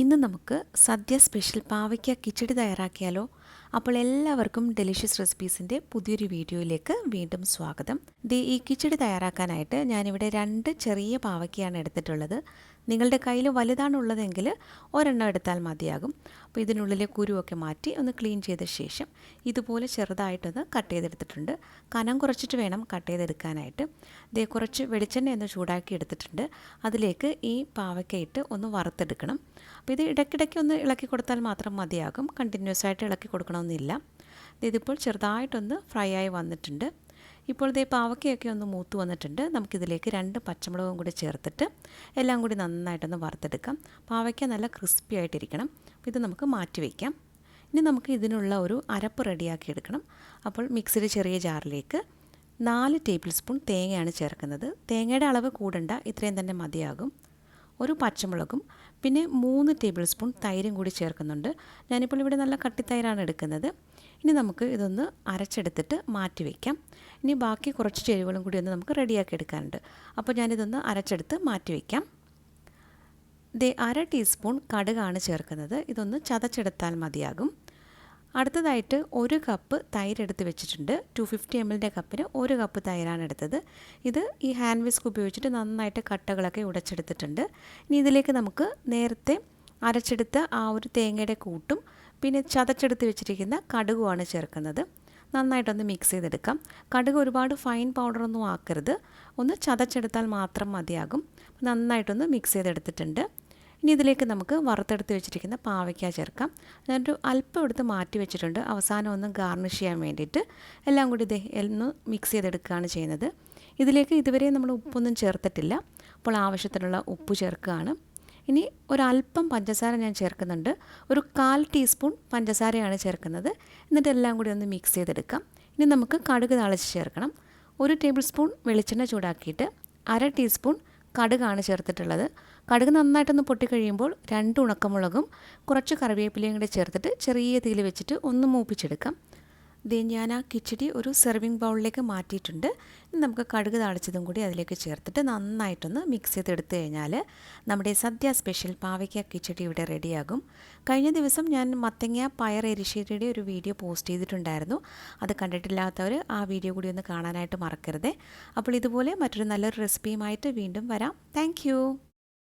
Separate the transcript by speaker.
Speaker 1: ഇന്ന് നമുക്ക് സദ്യ സ്പെഷ്യൽ പാവയ്ക്ക കിച്ചടി തയ്യാറാക്കിയാലോ? അപ്പോൾ എല്ലാവർക്കും ഡെലിഷ്യസ് റെസിപ്പീസിന്റെ പുതിയൊരു വീഡിയോയിലേക്ക് വീണ്ടും സ്വാഗതം. ദേ ഈ കിച്ചടി തയ്യാറാക്കാനായിട്ട് ഞാനിവിടെ രണ്ട് ചെറിയ പാവയ്ക്കയാണ് എടുത്തിട്ടുള്ളത്. നിങ്ങളുടെ കയ്യിൽ വലുതാണുള്ളതെങ്കിൽ ഒരെണ്ണം എടുത്താൽ മതിയാകും. അപ്പോൾ ഇതിനുള്ളിലെ കുരുവൊക്കെ മാറ്റി ഒന്ന് ക്ലീൻ ചെയ്ത ശേഷം ഇതുപോലെ ചെറുതായിട്ടൊന്ന് കട്ട് ചെയ്തെടുത്തിട്ടുണ്ട്. കനം കുറച്ചിട്ട് വേണം കട്ട് ചെയ്തെടുക്കാനായിട്ട്. ഇതേ കുറച്ച് വെളിച്ചെണ്ണ ഒന്ന് ചൂടാക്കി എടുത്തിട്ടുണ്ട്. അതിലേക്ക് ഈ പാവയ്ക്ക ഇട്ട് ഒന്ന് വറുത്തെടുക്കണം. അപ്പോൾ ഇത് ഇടയ്ക്കിടയ്ക്ക് ഒന്ന് ഇളക്കി കൊടുത്താൽ മാത്രം മതിയാകും. കണ്ടിന്യൂസ് ആയിട്ട് ഇളക്കി കൊടുക്കണമെന്നില്ല. ഇതിപ്പോൾ ചെറുതായിട്ടൊന്ന് ഫ്രൈ ആയി വന്നിട്ടുണ്ട്. ഇപ്പോൾ ഇതേ പാവക്കയൊക്കെ ഒന്ന് മൂത്ത് വന്നിട്ടുണ്ട്. നമുക്കിതിലേക്ക് രണ്ട് പച്ചമുളകും കൂടി ചേർത്തിട്ട് എല്ലാം കൂടി നന്നായിട്ടൊന്ന് വറുത്തെടുക്കാം. പാവയ്ക്ക നല്ല ക്രിസ്പി ആയിട്ടിരിക്കണം. ഇത് നമുക്ക് മാറ്റി വയ്ക്കാം. ഇനി നമുക്ക് ഇതിനുള്ള ഒരു അരപ്പ് റെഡിയാക്കി എടുക്കണം. അപ്പോൾ മിക്സിയുടെ ചെറിയ ജാറിലേക്ക് നാല് ടേബിൾ സ്പൂൺ തേങ്ങയാണ് ചേർക്കുന്നത്. തേങ്ങയുടെ അളവ് കൂടണ്ട ഇത്രയും തന്നെ മതിയാകും. ഒരു പച്ചമുളകും പിന്നെ മൂന്ന് ടേബിൾ സ്പൂൺ തൈരും കൂടി ചേർക്കുന്നുണ്ട്. ഞാനിപ്പോൾ ഇവിടെ നല്ല കട്ടിത്തൈരാണ് എടുക്കുന്നത്. ഇനി നമുക്ക് ഇതൊന്ന് അരച്ചെടുത്തിട്ട് മാറ്റി വയ്ക്കാം ഇനി ബാക്കി കുറച്ച് ചേരുവകളും കൂടി ഒന്ന് നമുക്ക് റെഡിയാക്കി എടുക്കാനുണ്ട്. അപ്പോൾ ഞാനിതൊന്ന് അരച്ചെടുത്ത് മാറ്റി വയ്ക്കാം ദേ അര ടീസ്പൂൺ കടുകാണ് ചേർക്കുന്നത്. ഇതൊന്ന് ചതച്ചെടുത്താൽ മതിയാകും. അടുത്തതായിട്ട് ഒരു കപ്പ് തൈര് എടുത്ത് വെച്ചിട്ടുണ്ട്. ടു ഫിഫ്റ്റി എം എല്ലിന്റെ കപ്പിന് ഒരു കപ്പ് തൈരാണ് എടുത്തത്. ഇത് ഈ ഹാൻഡ് വിസ്ക് ഉപയോഗിച്ചിട്ട് നന്നായിട്ട് കട്ടകളൊക്കെ ഉടച്ചെടുത്തിട്ടുണ്ട്. ഇനി ഇതിലേക്ക് നമുക്ക് നേരത്തെ അരച്ചെടുത്ത ആ ഒരു തേങ്ങയുടെ കൂട്ടും പിന്നെ ചതച്ചെടുത്ത് വെച്ചിരിക്കുന്ന കടുകുമാണ് ചേർക്കുന്നത്. നന്നായിട്ടൊന്ന് മിക്സ് ചെയ്തെടുക്കാം. കടുക് ഒരുപാട് ഫൈൻ പൗഡറൊന്നും ആക്കരുത്. ഒന്ന് ചതച്ചെടുത്താൽ മാത്രം മതിയാകും. നന്നായിട്ടൊന്ന് മിക്സ് ചെയ്തെടുത്തിട്ടുണ്ട്. ഇനി ഇതിലേക്ക് നമുക്ക് വറുത്തെടുത്ത് വെച്ചിരിക്കുന്ന പാവയ്ക്ക ചേർക്കാം. ഞാനൊരു അല്പം എടുത്ത് മാറ്റി വെച്ചിട്ടുണ്ട്. അവസാനം ഒന്ന് ഗാർണിഷ് ചെയ്യാൻ വേണ്ടിയിട്ട് എല്ലാം കൂടി ഇത് ഒന്ന് മിക്സ് ചെയ്തെടുക്കുകയാണ് ചെയ്യുന്നത്. ഇതിലേക്ക് ഇതുവരെ നമ്മൾ ഉപ്പൊന്നും ചേർത്തിട്ടില്ല. അപ്പോൾ ആവശ്യത്തിനുള്ള ഉപ്പ് ചേർക്കുകയാണ്. ഇനി ഒരല്പം പഞ്ചസാര ഞാൻ ചേർക്കുന്നുണ്ട്. ഒരു കാൽ ടീസ്പൂൺ പഞ്ചസാരയാണ് ചേർക്കുന്നത്. എന്നിട്ട് എല്ലാം കൂടി ഒന്ന് മിക്സ് ചെയ്തെടുക്കാം. ഇനി നമുക്ക് കടുക് താളിച്ച് ചേർക്കണം. ഒരു ടേബിൾ സ്പൂൺ വെളിച്ചെണ്ണ ചൂടാക്കിയിട്ട് അര ടീസ്പൂൺ കടുകാണ് ചേർത്തിട്ടുള്ളത്. കടുക് നന്നായിട്ടൊന്ന് പൊട്ടിക്കഴിയുമ്പോൾ രണ്ട് ഉണക്കമുളകും കുറച്ച് കറിവേപ്പിലയും കൂടെ ചേർത്തിട്ട് ചെറിയ തീയിൽ വെച്ചിട്ട് ഒന്ന് മൂപ്പിച്ചെടുക്കാം. ദേ ഞാൻ ആ കിച്ചടി ഒരു സെർവിങ് ബൗളിലേക്ക് മാറ്റിയിട്ടുണ്ട്. നമുക്ക് കടുക് താളിച്ചതും കൂടി അതിലേക്ക് ചേർത്തിട്ട് നന്നായിട്ടൊന്ന് മിക്സ് ചെയ്തെടുത്തു കഴിഞ്ഞാൽ നമ്മുടെ സദ്യ സ്പെഷ്യൽ പാവയ്ക്ക കിച്ചടി ഇവിടെ റെഡിയാകും. കഴിഞ്ഞ ദിവസം ഞാൻ മത്തങ്ങ പയർ എരിശ്ശേരിയുടെ ഒരു വീഡിയോ പോസ്റ്റ് ചെയ്തിട്ടുണ്ടായിരുന്നു. അത് കണ്ടിട്ടില്ലാത്തവർ ആ വീഡിയോ കൂടി ഒന്ന് കാണാനായിട്ട് മറക്കരുതേ. അപ്പോൾ ഇതുപോലെ മറ്റൊരു നല്ലൊരു റെസിപ്പിയുമായിട്ട് വീണ്ടും വരാം. താങ്ക്